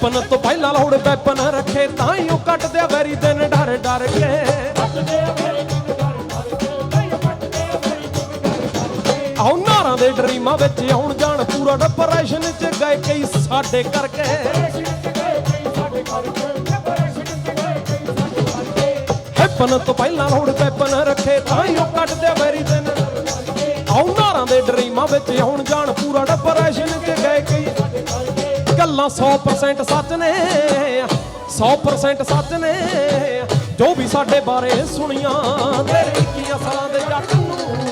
Happen ਤੋਂ ਪਹਿਲਾਂ ਲੋੜ ਵੈਪਨ ਰੱਖੇ ਤਾਂ ਹੀ ਉਹ ਕੱਟਦੇ ਵੈਰੀ ਦਿਨ, ਡਰ ਡਰ ਕੇ। ਆਉ ਨਾਰਾਂ ਦੇ ਡਰੀਮਾਂ ਵਿੱਚ ਆਉਣ ਜਾਣ, ਪੂਰਾ ਡਿਪਰੈਸ਼ਨ ਚ ਗਏ ਕਈ ਸਾਡੇ ਕਰਕੇ। ਹੈਪਨ ਤੋਂ ਪਹਿਲਾਂ ਲੋੜ ਵੈਪਨ ਰੱਖੇ ਤਾਂ ਹੀ ਉਹ ਕੱਟਦੇ ਵੈਰੀ ਦਿਨ। ਆਉ ਨਾਰਾਂ ਦੇ ਡਰੀਮਾਂ ਵਿੱਚ ਆਉਣ ਜਾਣ, ਪੂਰਾ ਡਿਪਰੈਸ਼ਨ ਚ ਗਏ ਕਈ ਗੱਲਾਂ 100% ਸੱਚ ਨੇ। 100% ਸੱਚ ਨੇ। ਜੋ ਵੀ ਸਾਡੇ ਬਾਰੇ ਸੁਣੀਆਂ, ਤੇਰੇ 21 ਸਾਲਾਂ ਦੇ ਜੱਟ ਨੂੰ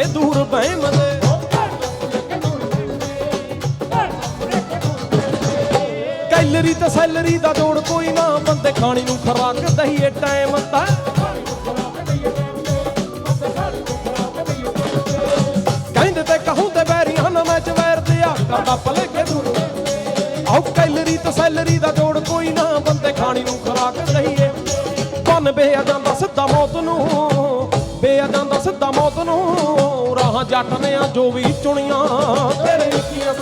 ਕਰਦਾ ਦੂਰ ਬਹਿਮ ਦੇ ਕੈਲਰੀ ਤੇ ਸੈਲਰੀ ਦਾ ਜੋੜ ਕੋਈ ਨਾ ਬੰਦੇ ਖਾਣੀ ਨੂੰ ਖਰਾਕ ਦਈਏ ਟਾਈਮ ਤਾਂ। ਕਹਿੰਦੇ ਤੇ ਕਹੂੰਦੇ ਬੈਰੀਆਂ ਨਾ ਮੈਂ ਜਵੈਰ ਦਿਆ ਕਰਦਾ ਕੇ ਦੂਰ। ਆਉ ਕੈਲਰੀ ਤੇ ਸੈਲਰੀ ਦਾ ਜੋੜ ਕੋਈ ਨਾ ਬੰਦੇ ਖਾਣੀ ਨੂੰ ਖਰਾਕ ਦਈਏ। ਬਨ ਬੇਆ ਜਾਂਦਾ ਸਿੱਧਾ ਮੌਤ ਨੂੰ ਬੇਆ ਜਾਂਦਾ ਸਿੱਧਾ ਮੌਤ ਨੂੰ। ਜੱਟ ਨੇ ਆ ਜੋ ਵੀ ਚੁਣੀਆਂ। ਤੇਰੇ ਨਿੱਕੀਆਂ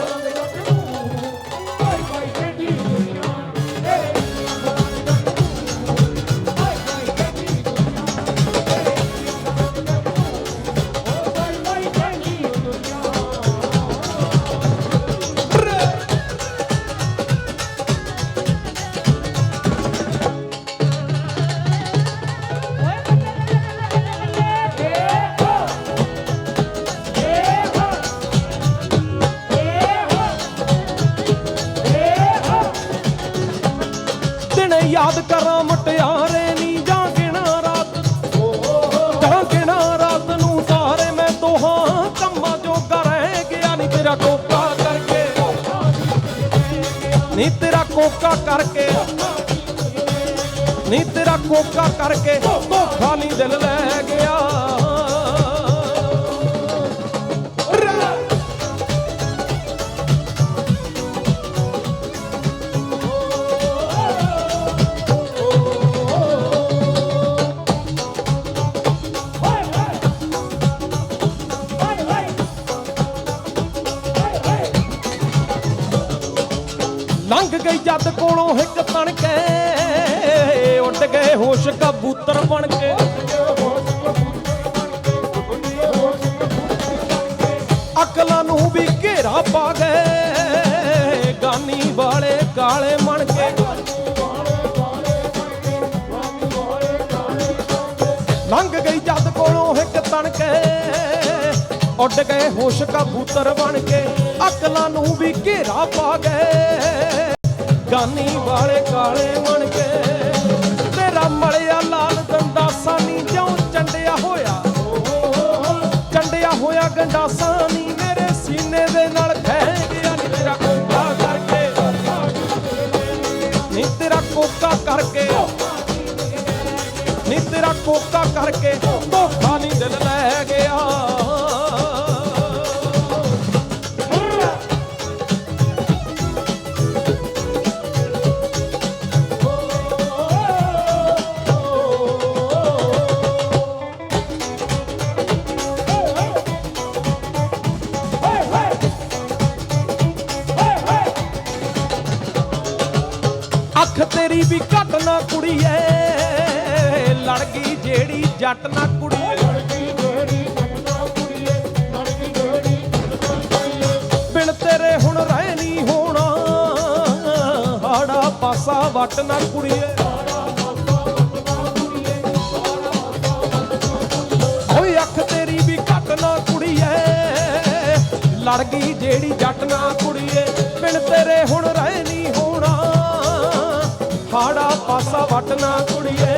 ਕੋਕਾ ਕਰਕੇ। ਨਹੀਂ ਤੇਰਾ ਕੋਕਾ ਕਰਕੇ। ਧੋਖਾ ਨਹੀਂ ਦਿਲ ਲੈ ਗਿਆ। ਲੰਘ ਗਈ ਜੱਦ ਕੋਲੋਂ ਇੱਕ ਤਣ ਕੇ ਉੱਡ ਗਏ ਹੋਸ਼ ਕਬੂਤਰ ਬਣ ਕੇ ਅਕਲਾਂ ਨੂੰ ਵੀ ਘੇਰਾ ਪਾ ਗਏ ਗਾਨੀ ਵਾਲੇ ਕਾਲੇ ਮਣ ਕੇ ਲੰਘ ਗਈ ਜਦ ਕੋਲੋਂ ਇੱਕ ਤਣ ਕੇ ਉੱਡ ਗਏ ਹੋਸ਼ ਕਬੂਤਰ ਬਣ ਕੇ ਅਕਲਾਂ ਨੂੰ ਵੀ ਘੇਰਾ ਪਾ ਗਏ ਗਾਨੀ ਵਾਲੇ ਕਾਲੇ ਬਣ ਕੇ। ਤੇਰਾ ਮਲਿਆ ਲਾਲ ਗੰਡਾਸਾ ਨੀ ਜਿਉਂ ਚੰਡਿਆ ਹੋਇਆ। ਚੰਡਿਆ ਹੋਇਆ ਗੰਡਾਸਾ ਨੀ ਮੇਰੇ ਸੀਨੇ ਦੇ ਨਾਲ ਖਹਿ ਗਿਆ। ਨੀ ਤੇਰਾ ਕੋਕਾ ਕਰਕੇ। ਨੀ ਤੇਰਾ ਕੋਕਾ ਕਰਕੇ। ਨੀ ਤੇਰਾ ਕੋਕਾ ਕਰਕੇ ਧੋਖਾ ਨੀ ਦਿਲ ਲੈ ਗਿਆ। ਘੱਟ ਨਾ ਕੁੜੀਏ ਲੜ ਗਈ ਜਿਹੜੀ ਜੱਟ ਨਾ ਕੁੜੀਏ। ਬਿਨ ਤੇਰੇ ਹੁਣ ਰਹਿ ਨਹੀਂ ਹੋਣਾ ਹਾੜਾ ਪਾਸਾ ਵੱਟ ਨਾ ਕੁੜੀਏ। ਓਏ ਅੱਖ ਤੇਰੀ ਵੀ ਘੱਟ ਨਾ ਕੁੜੀਏ ਲੜ ਗਈ ਜਿਹੜੀ ਜੱਟ ਨਾ ਕੁੜੀਏ। ਬਿਨ ਤੇਰੇ ਹੁਣ ਰਹਿ ਨਹੀਂ ਹੋਣਾ ਹਾੜਾ ਪਾਸਾ ਵਟਣਾ ਕੁੜੀਏ।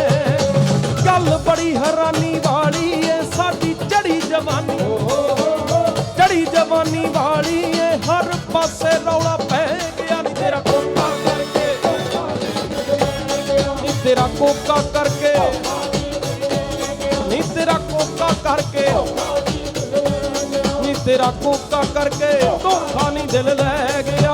ਗੱਲ ਬੜੀ ਹੈਰਾਨੀ ਵਾਲੀ ਏ, ਸਾਡੀ ਚੜੀ ਜਵਾਨੀ। ਚੜੀ ਜਵਾਨੀ ਵਾਲੀ ਏ, ਹਰ ਪਾਸੇ ਰੌਲਾ ਪੈ ਗਿਆ। ਤੇਰਾ ਕੋਕਾ ਕਰਕੇ। ਨੀ ਤੇਰਾ ਕੋਕਾ ਕਰਕੇ। ਨੀ ਤੇਰਾ ਕੋਕਾ ਕਰਕੇ। ਨੀ ਤੇਰਾ ਕੋਕਾ ਕਰਕੇ ਧੋਖਾ ਨਹੀਂ ਦਿਲ ਲੈ ਗਿਆ।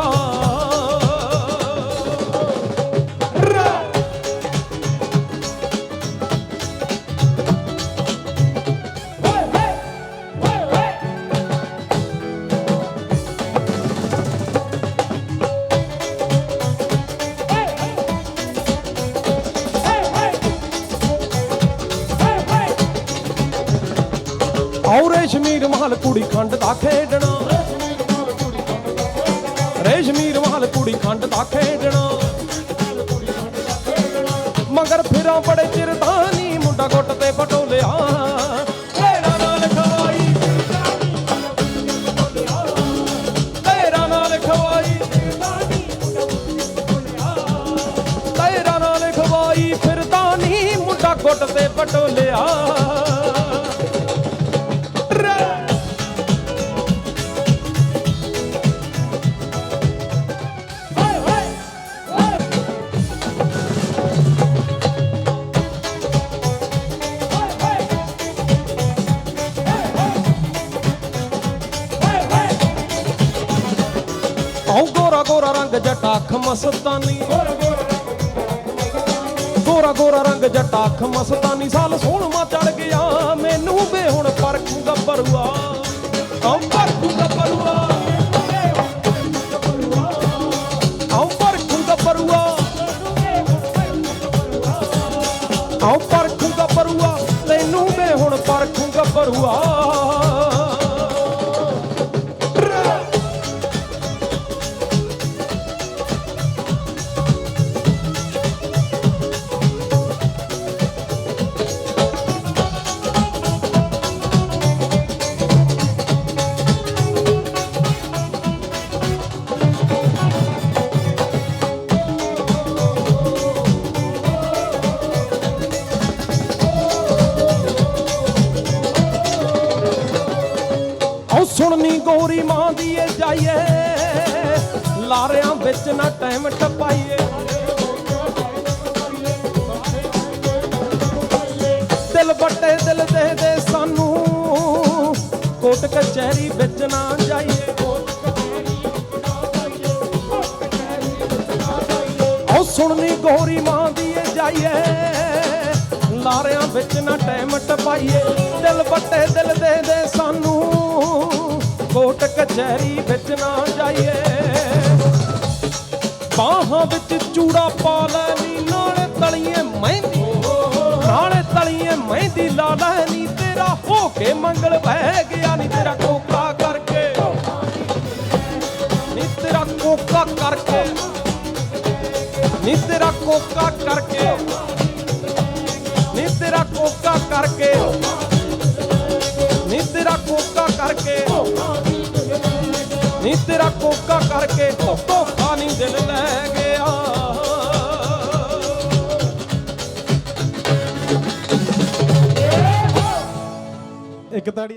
ਆਉ ਰੇਸ਼ਮੀਰ ਮਹਲ ਕੁੜੀ ਖੰਡ ਦਾ ਖੇਡਣਾ। ਰੇਸ਼ਮੀਰ ਮਹਲ ਕੁੜੀ ਖੰਡ ਦਾ ਖੇਡਣਾ। ਮਗਰ ਫਿਰਾਂ ਬੜੇ ਚਿਰ ਦਾ ਨੀ ਮੁੰਡਾ ਗੁੱਟ ਤੇ ਪਟੋਲਿਆ। ਤੇਰਾ ਨਾਲ ਖਵਾਈ, ਤੇਰਾ ਨਾਲ ਖਵਾਈ, ਤੇਰਾ ਨਾਲ ਖਵਾਈ ਫਿਰਦਾ ਨੀ ਮੁੰਡਾ ਗੁੱਟ ਤੇ ਪਟੋਲਿਆ। ਗੋਰਾ ਗੋਰਾ ਰੰਗ ਜਟਾ ਅੱਖ ਮਸਤਾਨੀ ਗੋਰਾ ਗੋਰਾ ਰੰਗ ਜਟਾ ਅੱਖ ਮਸਤਾਨੀ ਸਾਲ ਸੋਹਣਵਾ ਚੜ ਗਿਆ, ਮੈਨੂੰ ਵੇ ਹੁਣ ਪਰਖੂ ਗੱਭਰੂਆ ਲਾਰਿਆਂ ਵਿੱਚ ਨਾ ਟਾਈਮ ਟਪਾਈਏ। ਦਿਲ ਬੱਟੇ ਦਿਲ ਦੇ ਦੇ ਸਾਨੂੰ। ਕੋਟ ਕਚਹਿਰੀ ਵਿੱਚ ਨਾ ਜਾਈਏ। ਉਹ ਸੁਣਨੀ ਗੋਰੀ ਮਾਂ ਦੀ ਏ ਜਾਈਏ। ਲਾਰਿਆਂ ਵਿੱਚ ਨਾ ਟਾਈਮ ਟਪਾਈਏ। ਦਿਲ ਬੱਟੇ ਦਿਲ ਦੇ ਦੇ ਸਾਨੂੰ। ਕੋਟ ਕਚਹਿਰੀ ਵਿੱਚ ਨਾ ਜਾਈਏ। ਬਾਹਾਂ ਵਿੱਚ ਚੂੜਾ ਪਾ ਲੈ ਨੀ, ਨਾਲੇ ਤਲੀਏ ਮਹਿੰਦੀ। ਨਾਲੇ ਤਲੀਏ ਮਹਿੰਦੀ ਲਾ ਲੈ ਨੀ, ਤੇਰਾ ਹੋ ਕੇ ਮੰਗਲ ਬਹਿ ਗਿਆ ਨੀ, ਤੇਰਾ ਕੋਕਾ ਕਰਕੇ। ਨੀ, ਤੇਰਾ ਕੋਕਾ ਕਰਕੇ। ਨੀ, ਤੇਰਾ ਕੋਕਾ ਕਰਕੇ। ਨੀ, ਤੇਰਾ ਕੋਕਾ ਕਰਕੇ। ਨੀ, ਤੇਰਾ ਕੋਕਾ ਕਰਕੇ। ਨੀ, ਤੇਰਾ ਕੋਕਾ ਕਰਕੇ ਧੋਖਾ ਨਹੀਂ ਦਿਲ ਲੈ। ਇੱਕ ਤਾੜੀ